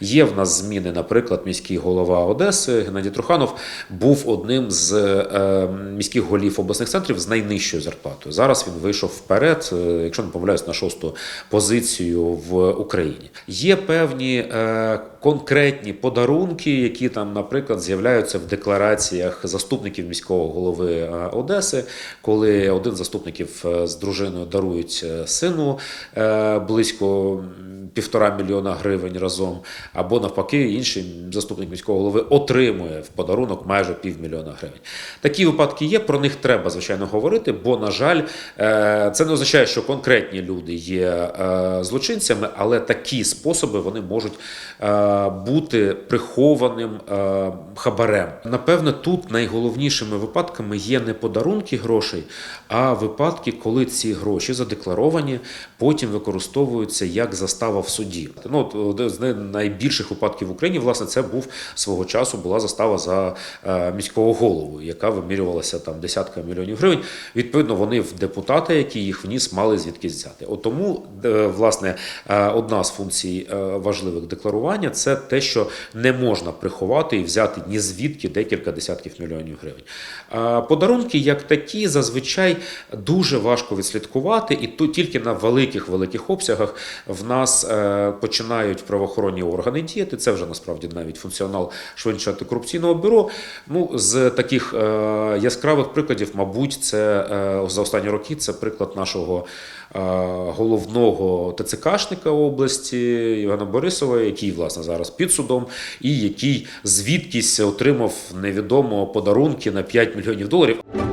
Є в нас зміни, наприклад, міський голова Одеси Геннадій Труханов був одним з е, міських голів обласних центрів з найнижчою зарплатою. Зараз він вийшов вперед, е, якщо не помиляюсь, на шосту позицію в Україні. Є певні е, конкретні подарунки, які там, наприклад, з'являються в деклараціях заступників міського голови е, Одеси, коли один заступників е, з дружиною дарують сину е, близько півтора мільйона гривень разом, або навпаки, інший заступник міського голови отримує в подарунок майже півмільйона гривень. Такі випадки є. Про них треба звичайно говорити, бо на жаль, е, це не означає, що конкретні люди є е, злочинцями, але такі способи вони можуть е, бути прихованим хабарем. Напевне, тут найголовнішими випадками є не подарунки грошей, а випадки, коли ці гроші задекларовані, потім використовуються як застава в суді. Ну, один з найбільших випадків в Україні, власне, це був свого часу була застава за е, міського голову, яка вимірювалася там десятками мільйонів гривень. Відповідно, вони в депутата, які їх вніс, мали звідки взяти. От тому, е, власне, е, одна з функцій важливих декларування це те, що не можна приховати і взяти ні звідки декілька десятків мільйонів гривень. Подарунки, як такі, зазвичай дуже важко відслідкувати, і то тільки на великих великих обсягах в нас е, починають правоохоронні органи діяти. Це вже насправді навіть функціонал швидше антикорупційного бюро. Ну з таких е, яскравих прикладів, мабуть, це е, за останні роки це приклад нашого. Головного ТЦКшника області Євгена Борисова, який власне зараз під судом, і який звідкись отримав невідомо подарунки на 5 мільйонів доларів.